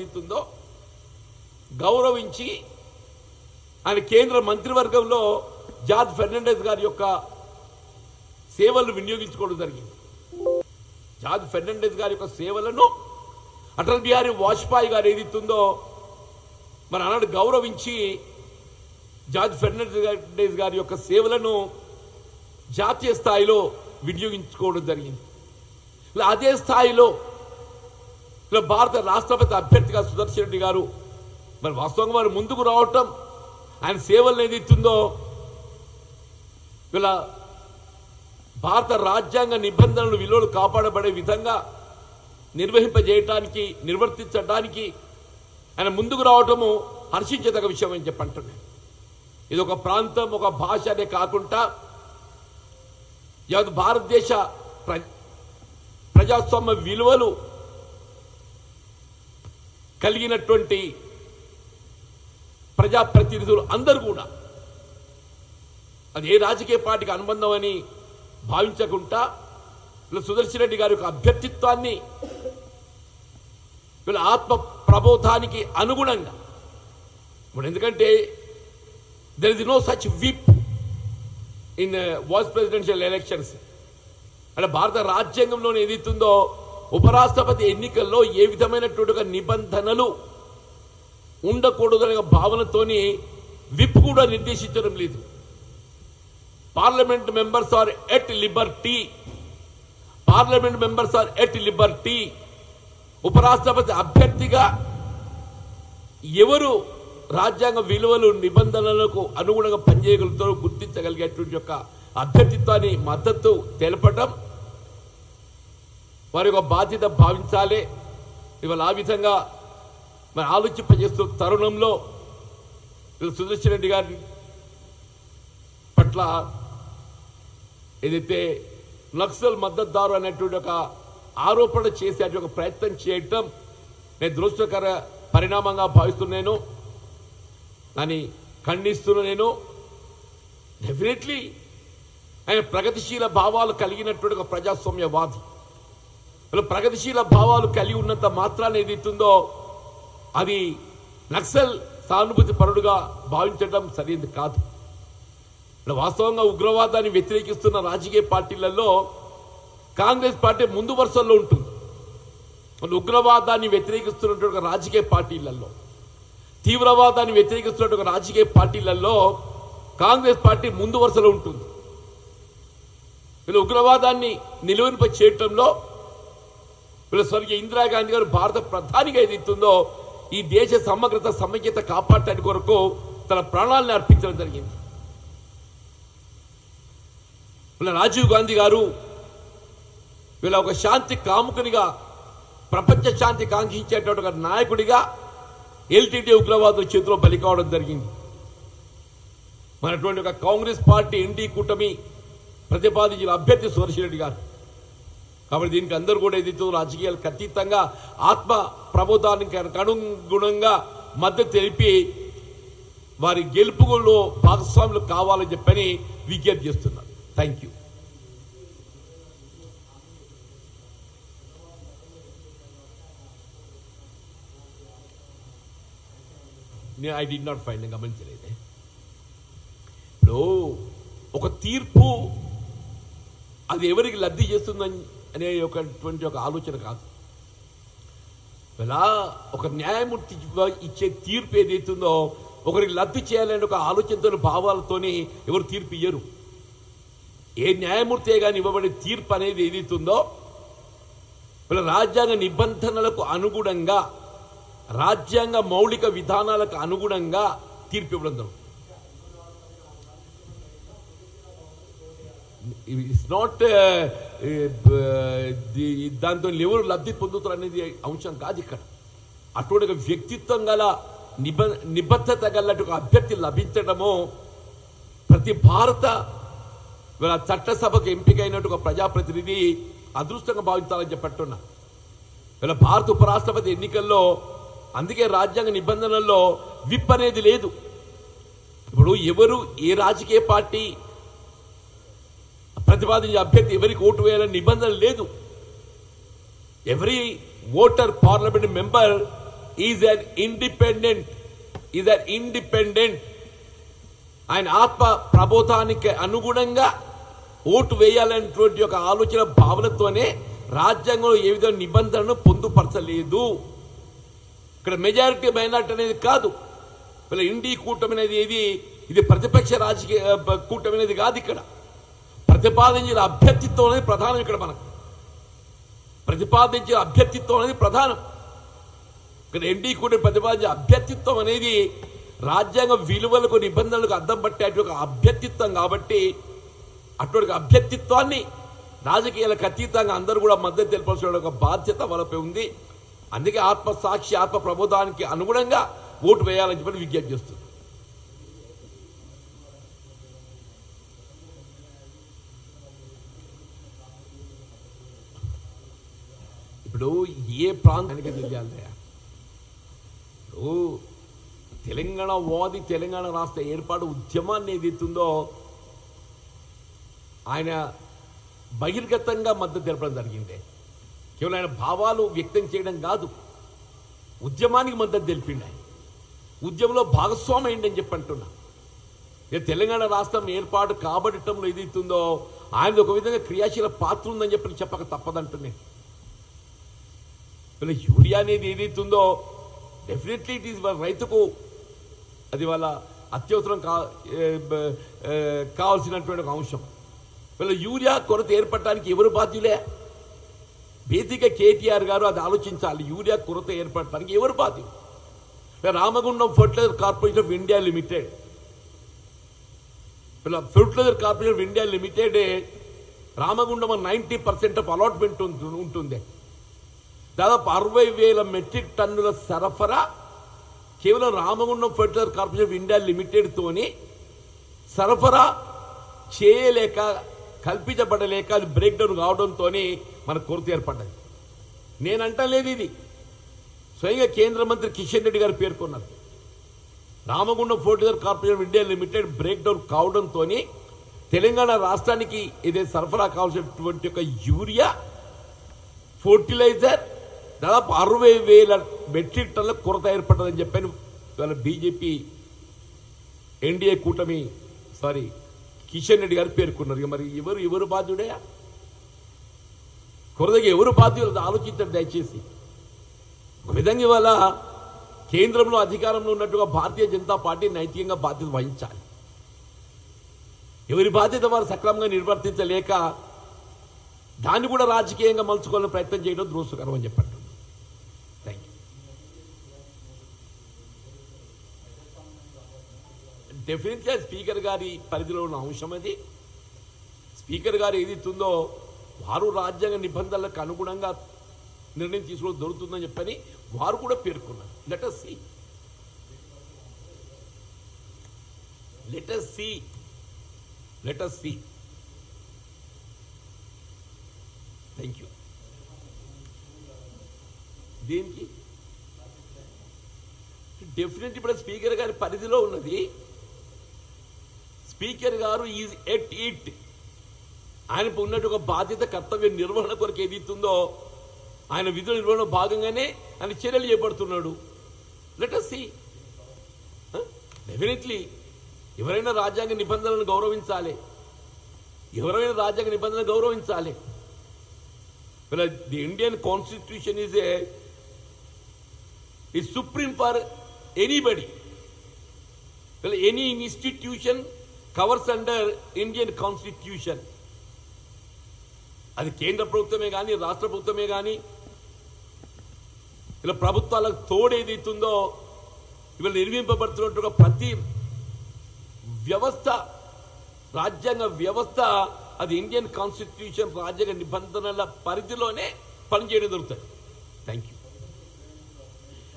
ఏదైతుందో గౌరవించి ఆయన కేంద్ర మంత్రివర్గంలో జార్జ్ ఫెర్నాండెస్ గారి యొక్క సేవలను వినియోగించుకోవడం జరిగింది. జార్జ్ ఫెర్నాండెస్ గారి యొక్క సేవలను అటల్ బిహారీ వాజ్పేయి గారు ఏదైతుందో మరి ఆనాడు గౌరవించి జార్జ్ ఫెర్నాండెస్ గారి యొక్క సేవలను జాతీయ స్థాయిలో వినియోగించుకోవడం జరిగింది. అదే స్థాయిలో ఇలా భారత రాష్ట్రపతి అభ్యర్థిగా సుదర్శన్ రెడ్డి గారు మరి వాస్తవంగా వారు ముందుకు రావటం ఆయన సేవలను ఏదైతుందో ఇలా భారత రాజ్యాంగ నిబంధనలు విలువలు కాపాడబడే విధంగా నిర్వహింపజేయటానికి నిర్వర్తించడానికి ఆయన ముందుకు రావటము హర్షించదగ విషయం అని చెప్పంటున్నాను ఇది ఒక ప్రాంతం ఒక భాష అనే కాకుండా యావత్ భారతదేశ ప్ర ప్రజాస్వామ్య విలువలు కలిగినటువంటి ప్రజాప్రతినిధులు అందరూ కూడా. అది ఏ రాజకీయ పార్టీకి అనుబంధం అని భావించకుండా వీళ్ళు సుదర్శన్ రెడ్డి గారి యొక్క అభ్యర్థిత్వాన్ని వీళ్ళ ఆత్మ ప్రబోధానికి అనుగుణంగా. ఇప్పుడు ఎందుకంటే there is no such whip in vice presidential elections అంటే భారత రాజ్యాంగంలోనే ఏదైతుందో ఉపరాష్ట్రపతి ఎన్నికల్లో ఏ విధమైనటువంటి నిబంధనలు ఉండకూడదనే భావనతోని విప్ కూడా నిర్దేశించడం లేదు. Parliament members are at liberty. Parliament members are at liberty. ఉపరాష్ట్రపతి అభ్యర్థిగా ఎవరు రాజ్యాంగ విలువలు నిబంధనలకు అనుగుణంగా పనిచేయగలుగుతారో గుర్తించగలిగేటువంటి యొక్క అభ్యర్థిత్వాన్ని మద్దతు తెలపటం వారి యొక్క బాధ్యత భావించాలి. ఇవాళ ఆ విధంగా మరి ఆలోచింపజేస్తున్న తరుణంలో సుదర్శన్ రెడ్డి గారి పట్ల ఏదైతే నక్సల్ మద్దతుదారు అనేటువంటి ఒక ఆరోపణ చేసే ఒక ప్రయత్నం చేయటం నేను దురదృష్టకర పరిణామంగా భావిస్తున్నాను. అని ఖండిస్తున్నా నేను. డెఫినెట్లీ ఆయన ప్రగతిశీల భావాలు కలిగినటువంటి ఒక ప్రజాస్వామ్యవాది. ప్రగతిశీల భావాలు కలిగి ఉన్నంత మాత్రాన్ని ఏదైతుందో అది నక్సల్ సానుభూతి పరుడుగా భావించడం సరైనది కాదు. ఇలా వాస్తవంగా ఉగ్రవాదాన్ని వ్యతిరేకిస్తున్న రాజకీయ పార్టీలలో కాంగ్రెస్ పార్టీ ముందు వరుసల్లో ఉంటుంది. ఉగ్రవాదాన్ని వ్యతిరేకిస్తున్నటువంటి ఒక రాజకీయ పార్టీలలో తీవ్రవాదాన్ని వ్యతిరేకిస్తున్నటువంటి రాజకీయ పార్టీలలో కాంగ్రెస్ పార్టీ ముందు వరుసలో ఉంటుంది. వీళ్ళు ఉగ్రవాదాన్ని నిలువనిపై చేయటంలో వీళ్ళ స్వర్గీయ ఇందిరాగాంధీ గారు భారత ప్రధానిగా ఏదైతుందో ఈ దేశ సమగ్రత సమైక్యత కాపాడటానికి కొరకు తన ప్రాణాలను అర్పించడం జరిగింది. వీళ్ళ రాజీవ్ గాంధీ గారు వీళ్ళ ఒక శాంతి కాముకునిగా ప్రపంచ శాంతి కాంక్షించేటువంటి ఒక నాయకుడిగా ఎల్టీటీ ఉగ్రవాదుల చేతిలో బలి కావడం జరిగింది మనటువంటి ఒక కాంగ్రెస్ పార్టీ ఎన్డీ కూటమి ప్రతిపాదించిన అభ్యర్థి సురేష్ రెడ్డి గారు. కాబట్టి దీనికి అందరూ కూడా ఏదైతే రాజకీయాలకు అతీతంగా ఆత్మ ప్రబోధానికి అనుగుణంగా మద్దతు తెలిపి వారి గెలుపులో భాగస్వాములు కావాలని చెప్పని విజ్ఞప్తి చేస్తున్నారు థ్యాంక్ యూ నేను ఐ డి నాట్ ఫైండ్ గమనించలేదే. ఇప్పుడు ఒక తీర్పు అది ఎవరికి లబ్ధి చేస్తుందని అనే ఒకటువంటి ఒక ఆలోచన కాదు. ఇలా ఒక న్యాయమూర్తి ఇచ్చే తీర్పు ఏదైతుందో ఒకరికి లబ్ధి చేయాలనే ఒక ఆలోచనతో భావాలతోని ఎవరు తీర్పు ఇయ్యరు. ఏ న్యాయమూర్తి కానీ ఇవ్వబడే తీర్పు అనేది ఏదైతుందో వీళ్ళ రాజ్యాంగ నిబంధనలకు అనుగుణంగా రాజ్యాంగ మౌలిక విధానాలకు అనుగుణంగా తీర్పు ఇవ్వడం జరుగుతుంది. ఇట్స్ నాట్ దాంతో ఎవరు లబ్ధి పొందుతారు అనేది అంశం కాదు ఇక్కడ. అటువంటి ఒక వ్యక్తిత్వం గల నిబ నిబద్ధత గల అభ్యర్థి లభించడము ప్రతి భారత వీళ్ళ చట్టసభకు ఎంపికైనట్టు ఒక ప్రజాప్రతినిధి అదృష్టంగా భావించాలని చెప్పట్టున్నా వీళ్ళ భారత ఉపరాష్ట్రపతి ఎన్నికల్లో అందుకే రాజ్యాంగ నిబంధనల్లో విప్ అనేది లేదు. ఇప్పుడు ఎవరు ఏ రాజకీయ పార్టీ ప్రతిపాదించే అభ్యర్థి ఎవరికి ఓటు వేయాలని నిబంధన లేదు. Every voter parliament member is an independent is an independent ఆయన ఆత్మ ప్రబోధానికి అనుగుణంగా ఓటు వేయాలనేటువంటి ఒక ఆలోచన భావనతోనే రాజ్యాంగంలో ఏ విధమైన నిబంధనను పొందుపరచలేదు. ఇక్కడ మెజారిటీ మైనార్టీ అనేది కాదు. ఇలా ఇండి కూటమి అనేది ఏది? ఇది ప్రతిపక్ష రాజకీయ కూటమి అనేది కాదు ఇక్కడ. ప్రతిపాదించిన అభ్యర్థిత్వం అనేది ప్రధానం ఇక్కడ మనకు. ప్రతిపాదించిన అభ్యర్థిత్వం అనేది ప్రధానం. ఇక్కడ ఎన్డీ కూడా ప్రతిపాదించిన అభ్యర్థిత్వం అనేది రాజ్యాంగ విలువలకు నిబంధనలకు అద్దం పట్టేటువంటి ఒక అభ్యర్థిత్వం కాబట్టి అటువంటి అభ్యర్థిత్వాన్ని రాజకీయాలకు అతీతంగా అందరూ కూడా మద్దతు తెలపాల్సిన ఒక బాధ్యత వాళ్ళపై ఉంది. అందుకే ఆత్మ సాక్షి ఆత్మ ప్రబోధానికి అనుగుణంగా ఓటు వేయాలని చెప్పి విజ్ఞప్తి చేస్తుంది ఇప్పుడు ఏ ప్రాంతానికి తెలియాలి ఇప్పుడు తెలంగాణ వాది తెలంగాణ రాష్ట్ర ఏర్పాటు ఉద్యమాన్ని ఏదైతుందో ఆయన బహిర్గతంగా మద్దతు తెలపడం జరిగింది. కేవలం ఆయన భావాలు వ్యక్తం చేయడం కాదు ఉద్యమానికి మద్దతు తెలిపిండి ఆయన. ఉద్యమంలో భాగస్వామి అయింది అని చెప్పి అంటున్నా. ఇక తెలంగాణ రాష్ట్రం ఏర్పాటు కాబట్టడంలో ఏదైతుందో ఆయన ఒక విధంగా క్రియాశీల పాత్ర ఉందని చెప్పి చెప్పక తప్పదంటున్నాను. ఇలా యూరియా అనేది ఏదైతుందో డెఫినెట్లీ ఇట్ ఈస్ రైతుకు అది వాళ్ళ అత్యవసరం కా కావాల్సినటువంటి ఒక అంశం. వీళ్ళ యూరియా కొరత ఏర్పడటానికి ఎవరు బాధ్యులే? బేసిక్గా కేటీఆర్ గారు అది ఆలోచించాలి. యూరియా కొరత ఏర్పడటానికి ఎవరు బాధ్యులు? Ramagundam fertiliser corporation of India limited వీళ్ళ fertiliser corporation of India limited Ramagundam ninety percent of allotment ఉంటుంది దాదాపు అరవై వేల మెట్రిక్ టన్నుల సరఫరా కేవలం రామగుండం ఫర్టిలైజర్ కార్పొరేషన్ ఇండియా లిమిటెడ్తోని సరఫరా చేయలేక కల్పించబడలేక అది బ్రేక్ డౌన్ కావడంతో మన కొరత ఏర్పడ్డది. నేను లేదు ఇది. స్వయంగా కేంద్ర మంత్రి కిషన్ రెడ్డి గారు పేర్కొన్నారు. Ramagundam fertiliser corporation India limited breakdown కావడంతో తెలంగాణ రాష్ట్రానికి ఇదే సరఫరా కావాల్సినటువంటి ఒక యూరియా ఫర్టిలైజర్ దాదాపు అరవై వేల మెట్రిక్ టన్ల కొరత ఏర్పడ్డదని చెప్పాను. ఇవాళ బీజేపీ ఎన్డీఏ కూటమి సారీ కిషన్ రెడ్డి గారు పేర్కొన్నారు. మరి ఎవరు ఎవరు బాధ్యుడే? కొరతకి ఎవరు బాధ్యులు ఆలోచించండి దయచేసి. ఒక విధంగా ఇవాళ కేంద్రంలో అధికారంలో ఉన్నట్టుగా భారతీయ జనతా పార్టీ నైతికంగా బాధ్యత వహించాలి. ఎవరి బాధ్యత వారు సక్రమంగా నిర్వర్తించలేక దాన్ని కూడా రాజకీయంగా మలుచుకోవాలని ప్రయత్నం చేయడం దృశ్యకరం అని చెప్పండి థ్యాంక్ యూ డెఫినెట్గా స్పీకర్ గారి పరిధిలో ఉన్న అంశం అది. స్పీకర్ గారు ఏది ఇస్తుందో వారు రాజ్యాంగ నిబంధనలకు అనుగుణంగా నిర్ణయం తీసుకోవడం దొరుకుతుందని చెప్పని వారు కూడా పేర్కొన్నారు. Let us see let us see let us see thank you దేనికి? డెఫినెట్ ఇప్పుడు స్పీకర్ గారి పరిధిలో ఉన్నది. స్పీకర్ గారు ఈజ్ ఎట్ ఇట్. ఆయనకు ఉన్నట్టు ఒక బాధ్యత కర్తవ్య నిర్వహణ కొరకు ఏది ఇస్తుందో ఆయన విధుల నిర్వహణ భాగంగానే ఆయన చర్యలు చేపడుతున్నాడు. లెట్ అస్ సి డెఫినెట్లీ ఎవరైనా రాజ్యాంగ నిబంధనలను గౌరవించాలి. ఎవరైనా రాజ్యాంగ నిబంధనలు గౌరవించాలి. The Indian constitution is a a is supreme for anybody. Well, any institution covers under Indian constitution అది కేంద్ర ప్రభుత్వమే కానీ రాష్ట్ర ప్రభుత్వమే కానీ ఇలా ప్రభుత్వాలకు తోడేదైతుందో ఇవాళ నిర్మింపబడుతున్నట్టుగా ప్రతి వ్యవస్థ రాజ్యాంగ వ్యవస్థ అది ఇండియన్ కాన్స్టిట్యూషన్ రాజ్యాంగ నిబంధనల పరిధిలోనే పనిచేయడం దొరుకుతుంది thank you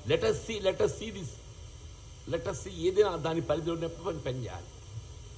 letter C letter C this letter C ఏదైనా దాని పరిధిలో పని పని